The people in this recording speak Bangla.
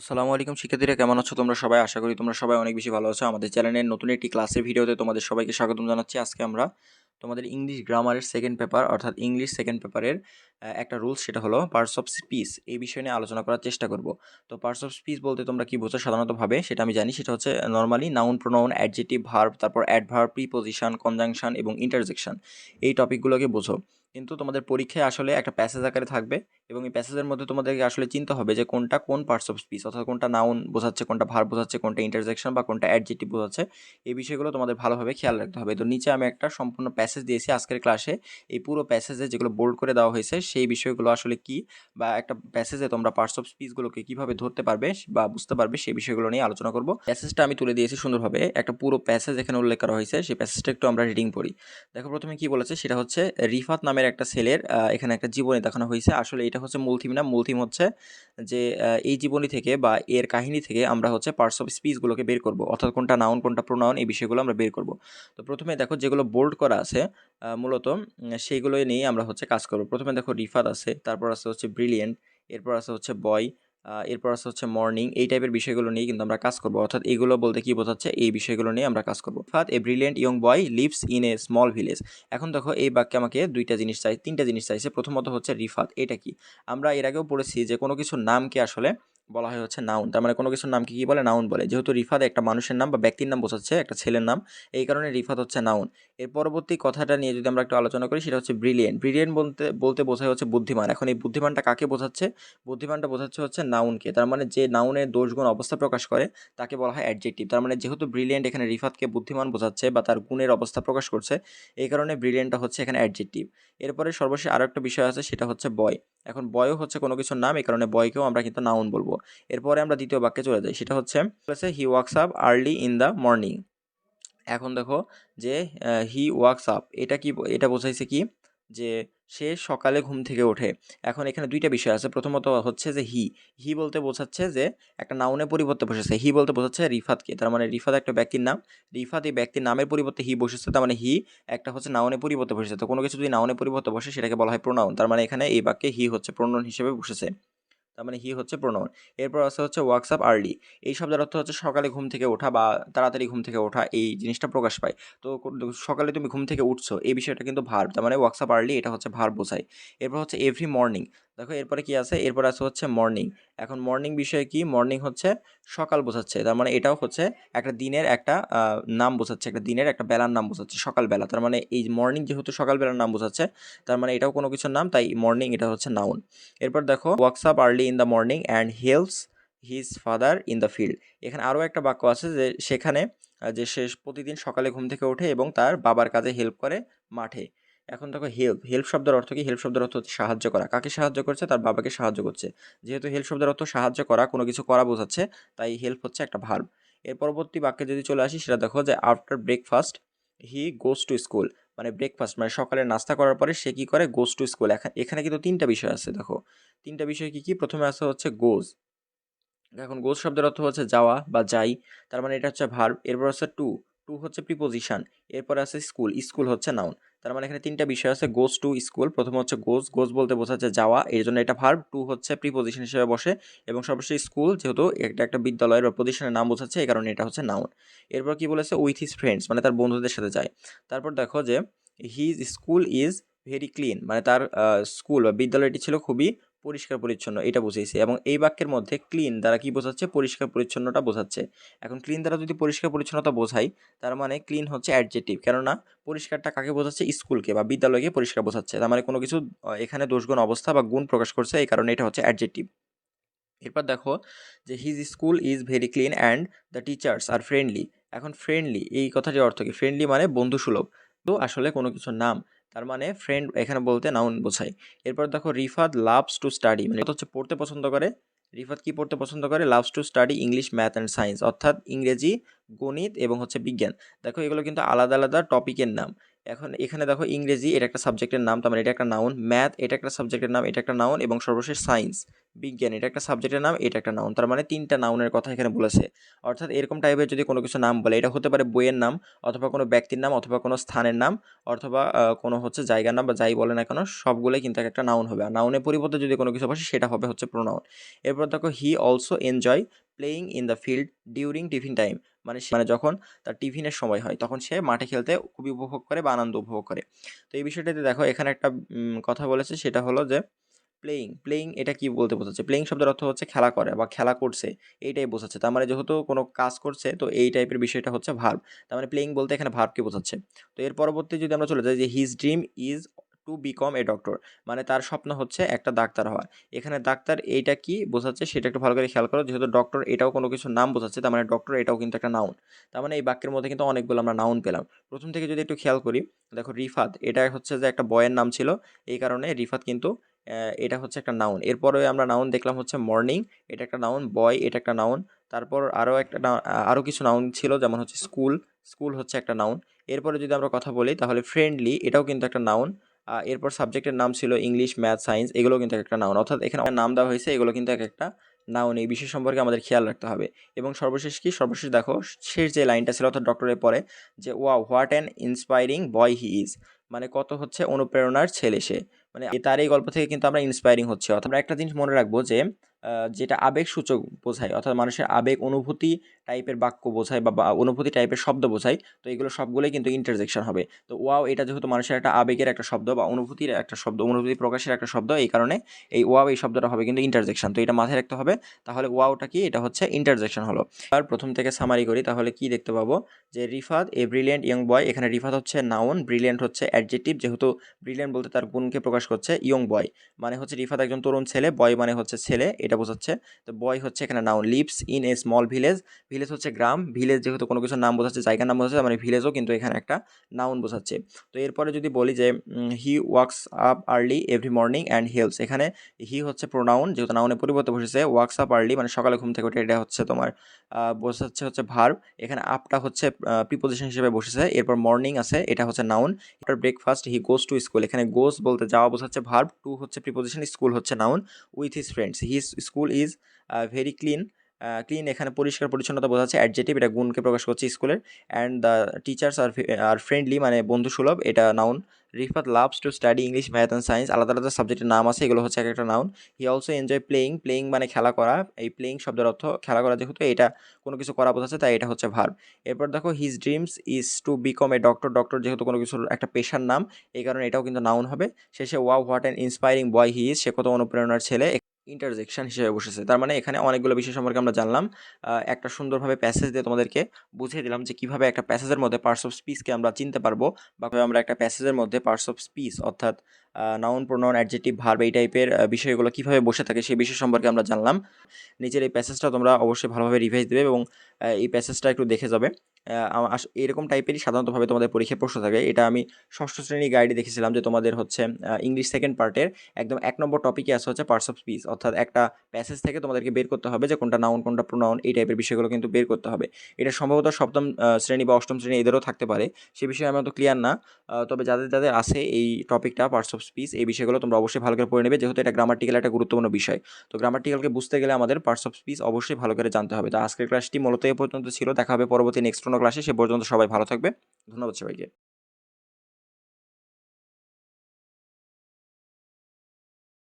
আসসালামু আলাইকুম শিক্ষার্থীরা, কেমন আছো তোমরা সবাই? আশা করি তোমরা সবাই অনেক বেশি ভালো আছো। আমাদের চ্যানেলের নতুন একটি ক্লাসের ভিডিওতে তোমাদের সবাইকে স্বাগতম জানাচ্ছি। আজকে আমরা তোমাদের ইংলিশ গ্রামারের সেকেন্ড পেপার অর্থাৎ ইংলিশ সেকেন্ড পেপারের একটা রুলস সেটা হলো পার্টস অফ স্পিচ এই বিষয় নিয়ে আলোচনা করার চেষ্টা করব। তো পার্টস অফ স্পিচ বলতে তোমরা কি বোঝো সাধারণতভাবে? সেটা আমি জানি, সেটা হচ্ছে normally noun pronoun adjective verb তারপর অ্যাডভার্ব প্রিপোজিশন কনজাংশন এবং ইন্টারজেকশন এই টপিকগুলোকে বোঝো। কিন্তু তোমাদের পরীক্ষায় আসলে একটা প্যাসেজ আকারে থাকবে এবং এই প্যাসেজের মধ্যে তোমাদেরকে আসলে চিন্তা হবে যে কোনটা কোন পার্টস অফ স্পিচ অর্থাৎ কোনটা নাউন বোঝাচ্ছে, কোনটা ভার বোঝাচ্ছে, কোনটা ইন্টারজেকশন বা কোনটা অ্যাডজেটিভ বোঝাচ্ছে, এই বিষয়গুলো তোমাদের ভালোভাবে খেয়াল রাখতে হবে। তো নিচে আমি একটা সম্পূর্ণ প্যাসেজ দিয়েছি আজকের ক্লাসে এই পুরো প্যাসেজে যেগুলো বোল্ড করে দেওয়া হয়েছে সেই বিষয়গুলো আসলে কি বা একটা প্যাসেজে তোমরা পার্টস অফ স্পিচগুলোকে কীভাবে ধরতে পারবে বা বুঝতে পারবে সেই বিষয়গুলো নিয়ে আলোচনা করব। প্যাসেজটা আমি তুলে দিয়েছি সুন্দরভাবে। একটা পুরো প্যাসেজ এখানে উল্লেখ করা হয়েছে। সেই প্যাসেজটা একটু আমরা রিডিং পড়ি। দেখো প্রথমে কি বলেছে? সেটা হচ্ছে, রিফাত নামের একটা ছেলের এখানে একটা জীবনী দেখানো হয়েছে। আসলে এটা হচ্ছে মূল থিম না, মূল থিম হচ্ছে যে এই জীবনী থেকে বা এর কাহিনী থেকে আমরা হচ্ছে পার্টস অফ স্পিচগুলোকে বের করব, অর্থাৎ কোনটা নাউন কোনটা প্রোনাউন এই বিষয়গুলো আমরা বের করব। তো প্রথমে দেখো যেগুলো বোল্ড করা আছে মূলত সেইগুলোই সেইগুলো নিয়েই আমরা হচ্ছে কাজ করব। প্রথমে দেখো রিফাত আছে, তারপর আছে হচ্ছে ব্রিলিয়েন্ট এরপর আছে হচ্ছে বয় এরপর আছে হচ্ছে মর্নিং এই টাইপের বিষয়গুলো নিয়ে কিন্তু আমরা কাজ করব। অর্থাৎ এগুলো বলতে কি বোঝাচ্ছে, এই বিষয়গুলো নিয়ে আমরা কাজ করব। ফাত a brilliant young boy lives in a small village এখন দেখো এই বাক্যে আমাকে দুইটা জিনিস চাই, তিনটা জিনিস চাইছে। প্রথমত হচ্ছে রিফাত, এটা কি? আমরা এর আগেও পড়েছি যে কোনো কিছুর নামকে আসলে বলা হয় হচ্ছে নাউন তার মানে কোনো কিছুর নামকে কি বলে? নাউন বলে। যেহেতু রিফাত একটা মানুষের নাম বা ব্যক্তির নাম বোঝাচ্ছে, একটা ছেলের নাম, এই কারণে রিফাত হচ্ছে নাউন এর পরবর্তী কথাটা নিয়ে যদি আমরা একটু আলোচনা করি, সেটা হচ্ছে ব্রিলিয়েন্ট ব্রিলিয়েন্ট বলতে বলতে বোঝায় হচ্ছে বুদ্ধিমান। এখন এই বুদ্ধিমানটা কাকে বোঝাচ্ছে? বুদ্ধিমানটা বোঝাচ্ছে হচ্ছে নাউনকে তার মানে যে নাউনের দোষগুণ অবস্থা প্রকাশ করে, তাকে বলা হয় অ্যাডজেক্টিভ তার মানে যেহেতু ব্রিলিয়েন্ট এখানে রিফাতকে বুদ্ধিমান বোঝাচ্ছে বা তার গুণের অবস্থা প্রকাশ করছে, এই কারণে ব্রিলিয়েন্টটা হচ্ছে এখানে অ্যাডজেক্টিভ এরপরে সর্বশেষ আরও একটা বিষয় আছে, সেটা হচ্ছে বয় এখন বয় হচ্ছে কোনো কিছুর নাম, এই কারণে বয়কেও আমরা কিন্তু নাউন বলব। এরপরে আমরা দ্বিতীয় বাক্যে চলে যাই, সেটা হচ্ছে he works up early in the morning এখন দেখো যে হি ওয়ার্কস আপ এটা কি, এটা বোঝাইছে কি? যে সে সকালে ঘুম থেকে ওঠে। এখন এখানে দুইটা বিষয় আছে। প্রথমত হচ্ছে যে হি হি বলতে বোঝাচ্ছে যে একটা নাউনে পরিবর্তে বসেছে। হি বলতে বোঝাচ্ছে রিফাতকে তার মানে রিফাত একটা ব্যক্তির নাম। রিফাত এই ব্যক্তির নামের পরিবর্তে হি বসেছে, তার মানে হি একটা হচ্ছে নাউনে পরিবর্তে বসেছে। তো কোনো কিছু যদি নাউনে পরিবর্তে বসে, সেটাকে বলা হয় প্রোনাউন তার মানে এখানে এই বাক্যে হি হচ্ছে প্রোনাউন হিসেবে বসেছে। তার মানে হি হচ্ছে প্রোনাউন এরপর আছে হচ্ছে ওয়ার্কস আপ আর্লি এই শব্দের অর্থ হচ্ছে সকালে ঘুম থেকে ওঠা বা তাড়াতাড়ি ঘুম থেকে ওঠা, এই জিনিসটা প্রকাশ পায়। তো সকালে তুমি ঘুম থেকে উঠছো, এই বিষয়টা কিন্তু ভার্ব তার মানে ওয়ার্কস আপ আর্লি এটা হচ্ছে ভার্ব বোঝায়। এরপর হচ্ছে এভরি মর্নিং দেখো এরপরে কি আছে? এরপর আছে হচ্ছে মর্নিং এখন মর্নিং বিষয়ে কি? মর্নিং হচ্ছে সকাল বোঝাচ্ছে। তার মানে এটাও হচ্ছে একটা দিনের একটা নাম বোঝাচ্ছে, একটা দিনের একটা বেলার নাম বোঝাচ্ছে, সকালবেলা। তার মানে এই মর্নিং যেহেতু সকালবেলার নাম বোঝাচ্ছে, তার মানে এটাও কোনো কিছুর নাম, তাই মর্নিং এটা হচ্ছে নাউন এরপর দেখো works up early in the morning and helps his father in the field এখানে আরও একটা বাক্য আছে যে সেখানে যে সে প্রতিদিন সকালে ঘুম থেকে ওঠে এবং তার বাবার কাজে হেল্প করে মাঠে। এখন দেখো হেল্প হেল্প শব্দের অর্থ কি? হেল্প শব্দের অর্থ হচ্ছে সাহায্য করা। কাকে সাহায্য করছে? তার বাবাকে সাহায্য করছে। যেহেতু হেল্প শব্দের অর্থ সাহায্য করা, কোনো কিছু করা বোঝাচ্ছে, তাই হেল্প হচ্ছে একটা ভার্ব এর পরবর্তী বাক্যে যদি চলে আসি, সেটা দেখো যে after breakfast he goes to school মানে ব্রেকফাস্ট মানে সকালে নাস্তা করার পরে সে কি করে? গোস টু স্কুল এখানে কিন্তু তিনটা বিষয় আছে, দেখো। তিনটা বিষয় কি কি? প্রথমে আছে হচ্ছে গোজ এখন গোজ শব্দের অর্থ হচ্ছে যাওয়া বা যাই, তার মানে এটা হচ্ছে ভার্ব এরপর আছে টু টু হচ্ছে প্রিপোজিশন এরপর আছে স্কুল স্কুল হচ্ছে নাউন তার মানে এখানে তিনটা বিষয় আছে গোস টু স্কুল প্রথম হচ্ছে গোস গোস বলতে বোঝাচ্ছে যাওয়া, এই জন্য এটা ভার্ব টু হচ্ছে প্রিপোজিশন হিসেবে বসে, এবং সর্বশেষ স্কুল যেহেতু এটা একটা বিদ্যালয়ের বা প্রতিষ্ঠানের নাম বোঝাচ্ছে, এই কারণে এটা হচ্ছে নাউন এরপর কি বলেছে? উইথ হিজ ফ্রেন্ডস মানে তার বন্ধুদের সাথে যায়। তারপর দেখো যে his school is very clean মানে তার স্কুল বা বিদ্যালয়টি ছিল খুবই পরিষ্কার পরিচ্ছন্ন, এটা বুঝিয়েছে। এবং এই বাক্যের মধ্যে ক্লিন দ্বারা কি বোঝাচ্ছে? পরিষ্কার পরিচ্ছন্নতা বোঝাচ্ছে। এখন ক্লিন দ্বারা যদি পরিষ্কার পরিচ্ছন্নতা বোঝাই, তার মানে ক্লিন হচ্ছে অ্যাডজেটিভ কেননা পরিষ্কারটা কাকে বোঝাচ্ছে? স্কুলকে বা বিদ্যালয়কে পরিষ্কার বোঝাচ্ছে। তার মানে কোনো কিছু এখানে দোষগুণ অবস্থা বা গুণ প্রকাশ করছে, এই কারণে এটা হচ্ছে অ্যাডজেটিভ এরপর দেখো যে his school is very clean and the teachers are friendly এখন ফ্রেন্ডলি এই কথাটির অর্থ কি? ফ্রেন্ডলি মানে বন্ধুসুলভ। তো আসলে কোনো কিছুর নাম তার মানে ফ্রেন্ড এখানে বলতে নাউন বোঝায়। এরপর দেখো রিফাত লাভস টু স্টাডি মানে এটা হচ্ছে পড়তে পছন্দ করে। রিফাত কি পড়তে পছন্দ করে? Loves to study English math and science অর্থাৎ ইংরেজি, গণিত এবং হচ্ছে বিজ্ঞান। দেখো এগুলো কিন্তু আলাদা আলাদা টপিকের নাম। এখন এখানে দেখো ইংরেজি, এটা একটা সাবজেক্টের নাম, তার মানে এটা একটা নাউন ম্যাথ এটা একটা সাবজেক্টের নাম, এটা একটা নাউন এবং সর্বশেষ সায়েন্স বিজ্ঞান, এটা একটা সাবজেক্টের নাম, এটা একটা নাউন তার মানে তিনটা নাউনের কথা এখানে বলেছে। অর্থাৎ এরকম টাইপের যদি কোনো কিছু নাম বলে, এটা হতে পারে বইয়ের নাম, অথবা কোনো ব্যক্তির নাম, অথবা কোনো স্থানের নাম, অথবা কোনো হচ্ছে জায়গার নাম বা যাই বলে না কেন, সবগুলোই কিন্তু একটা নাউন হবে। আর নাউনের পরিবর্তে যদি কোনো কিছু বসে, সেটা হবে হচ্ছে প্রোনাউন এরপর দেখো he also enjoy playing in the field during tiffin time মানে মানে যখন তার টিফিনের সময় হয়, তখন সে মাঠে খেলতে খুবই উপভোগ করে বা আনন্দ উপভোগ করে। তো এই বিষয়টাতে দেখো, এখানে একটা কথা বলেছে, সেটা হলো যে প্লেয়িং প্লেয়িং এটা কি বলতে বোঝাচ্ছে? প্লেয়িং শব্দের অর্থ হচ্ছে খেলা করে বা খেলা করছে, এইটাই বোঝাচ্ছে। তার মানে যেহেতু কোনো কাজ করছে, তো এই টাইপের বিষয়টা হচ্ছে ভার্ব তার মানে প্লেয়িং বলতে এখানে ভার্বকে বোঝাচ্ছে? তো এর পরবর্তী যদি আমরা চলে যাই যে his dream is to become a doctor মানে তার স্বপ্ন হচ্ছে একটা ডাক্তার হওয়া এখানে ডাক্তার এইটা কি বোঝাচ্ছে, সেটা একটু ভালো করে খেয়াল করো। যেহেতু ডক্টর এটাও কোনো কিছু নাম বোঝাচ্ছে, তার মানে ডক্টর এটাও কিন্তু একটা নাউন তার মানে এই বাক্যের মধ্যে কিন্তু অনেকগুলো আমরা নাউন পেলাম। প্রথম থেকে যদি একটু খেয়াল করি, দেখো রিফাত এটা হচ্ছে যে একটা বয়ের নাম ছিল। এই কারণে রিফাত কিন্তু এটা হচ্ছে একটা নাউন এরপরে আমরা নাউন দেখলাম হচ্ছে মর্নিং এটা একটা নাউন বয় এটা একটা নাউন তারপর আরও একটা আরও কিছু নাউন ছিল যেমন হচ্ছে স্কুল স্কুল হচ্ছে একটা নাউন এরপরে যদি আমরা কথা বলি তাহলে ফ্রেন্ডলি এটাও কিন্তু একটা নাউন এরপর সাবজেক্টের নাম ছিল ইংলিশ ম্যাথ সায়েন্স এগুলো কিন্তু এক একটা নাউন অর্থাৎ এখানে নাম দেওয়া হয়েছে, এগুলো কিন্তু এক একটা নাউন এই বিষয় সম্পর্কে আমাদের খেয়াল রাখতে হবে। এবং সর্বশেষ কি? সর্বশেষ দেখো, শেষ যে লাইনটা ছিল অর্থাৎ ডক্টরের পরে, যে wow what an inspiring boy he is মানে কত হচ্ছে অনুপ্রেরণার ছেলে সে। মানে তার এই গল্প থেকে কিন্তু আমরা ইন্সপায়ারিং হচ্ছে। অর্থাৎ আমরা একটা জিনিস মনে রাখব যে যেটা আবেগ সূচক বোঝায়, অর্থাৎ মানুষের আবেগ অনুভূতি টাইপের বাক্য বোঝায় বা অনুভূতি টাইপের শব্দ বোঝায়, তো এগুলো সবগুলোই কিন্তু ইন্টারজেকশন হবে। তো ওয়াও এটা যেহেতু মানুষের একটা আবেগের একটা শব্দ বা অনুভূতির একটা শব্দ, অনুভূতি প্রকাশের একটা শব্দ, এই কারণে এই ওয়াও এই শব্দটা হবে কিন্তু ইন্টারজেকশন তো এটা মাথায় রাখতে হবে। তাহলে ওয়াওটা কি? এটা হচ্ছে ইন্টারজেকশন হলো। আর প্রথম থেকে সামারি করি, তাহলে কি দেখতে পাবো? যে Rifat a brilliant young boy এখানে রিফাত হচ্ছে নাউন ব্রিলিয়েন্ট হচ্ছে অ্যাডজেক্টিভ যেহেতু ব্রিলিয়েন্ট বলতে তার গুণকে প্রকাশ করছে ইয়ং বয় মানে হচ্ছে রিফাত একজন তরুণ ছেলে বয় মানে হচ্ছে ছেলে এটা বোঝাচ্ছে। তো বয় হচ্ছে এখানে noun lives in a small village village হচ্ছে গ্রাম। ভিলেজ যেহেতু কোনো কিছুর নাম বোঝাচ্ছে, জায়গার নাম বোঝাচ্ছে মানে ভিলেজও কিন্তু এখানে একটা নাউন বোঝাচ্ছে। তো এরপরে যদি বলি যে he works up early every morning and helps এখানে হি হচ্ছে প্রোনাউন যেহেতু নাউনের পরিবর্তে বসেছে ওয়াক্স আপ আর্লি মানে সকালে ঘুম থেকে ওঠে এটা হচ্ছে তোমার বোঝাচ্ছে হচ্ছে ভার্ব এখানে আপটা হচ্ছে প্রিপোজিশন হিসেবে বসেছে। এরপর মর্নিং আছে, এটা হচ্ছে নাউন এরপর breakfast he goes to school এখানে গোস বলতে যাওয়া বোঝাচ্ছে ভার্ব টু হচ্ছে প্রিপোজিশন স্কুল হচ্ছে noun with his friends his school is very clean clean এখানে পরিষ্কার পরিচ্ছন্নতা বোঝাচ্ছে অ্যাডজেটিভ এটা গুণকে প্রকাশ করছে স্কুলের and the teachers are are friendly মানে বন্ধু সুলভ এটা noun Rifat loves to study English math and science আলাদা আলাদা সাবজেক্টের নাম আছে, এগুলো হচ্ছে এক একটা noun he also enjoy playing playing মানে খেলা করা, এই প্লেয়িং শব্দের অর্থ খেলা করা যেহেতু, এটা কোনো কিছু করা বোঝাচ্ছে, তাই এটা হচ্ছে ভার্ব এরপর দেখো his dreams is to become a doctor doctor যেহেতু কোনো কিছুর একটা পেশার নাম, এই কারণে এটাও কিন্তু নাউন হবে, শেষে wow what an inspiring boy he is সে কত অনুপ্রেরণার ছেলে ইন্টারজেকশন হিসেবে বসেছে। তার মানে এখানে অনেকগুলো বিষয় সম্পর্কে আমরা জানলাম। একটা সুন্দরভাবে প্যাসেজ দিয়ে তোমাদেরকে বুঝিয়ে দিলাম যে কীভাবে একটা প্যাসেজের মধ্যে পার্টস অফ স্পিচকে আমরা চিনতে পারব বা আমরা একটা প্যাসেজের মধ্যে পার্টস অফ স্পিচ অর্থাৎ নাউন প্রোনাউন অ্যাডজেক্টিভ ভার্ব এই টাইপের বিষয়গুলো কীভাবে বসে থাকে সেই বিষয় সম্পর্কে আমরা জানলাম। নিচের এই প্যাসেজটা তোমরা অবশ্যই ভালোভাবে রিভাইজ দেবে এবং এই প্যাসেজটা একটু দেখে যাবে। এরকম টাইপেরই সাধারণতভাবে তোমাদের পরীক্ষায় প্রশ্ন থাকে। এটা আমি ষষ্ঠ শ্রেণি গাইডে দেখেছিলাম যে তোমাদের হচ্ছে ইংলিশ সেকেন্ড পার্টের একদম এক নম্বর টপিকে আছে হচ্ছে পার্টস অফ স্পিচ অর্থাৎ একটা প্যাসেজ থেকে তোমাদেরকে বের করতে হবে যে কোনটা নাউন কোনটা প্রোনাউন এই টাইপের বিষয়গুলো কিন্তু বের করতে হবে। এটা সম্ভবত সপ্তম শ্রেণি বা অষ্টম শ্রেণি এদেরও থাকতে পারে। সে বিষয়ে আমি অত ক্লিয়ার না। তবে যাদের যাদের আছে এই টপিকটা পার্টস অফ স্পিচ এই বিষয়গুলো তোমরা অবশ্যই ভালো করে পড়ে নেবে। যেহেতু এটা গ্রামাটিক্যাল একটা গুরুত্বপূর্ণ বিষয়। তো গ্রামাটিক্যালকে বুঝতে গেলে আমাদের পার্টস অফ স্পিচ অবশ্যই ভালো করে জানতে হবে। তো আজকের ক্লাসটি মূলত এ পর্যন্ত ছিল। দেখা হবে পরবর্তী নেক্সট ক্লাসে সে পর্যন্ত সবাই ভালো থাকবে। ধন্যবাদ সবাইকে।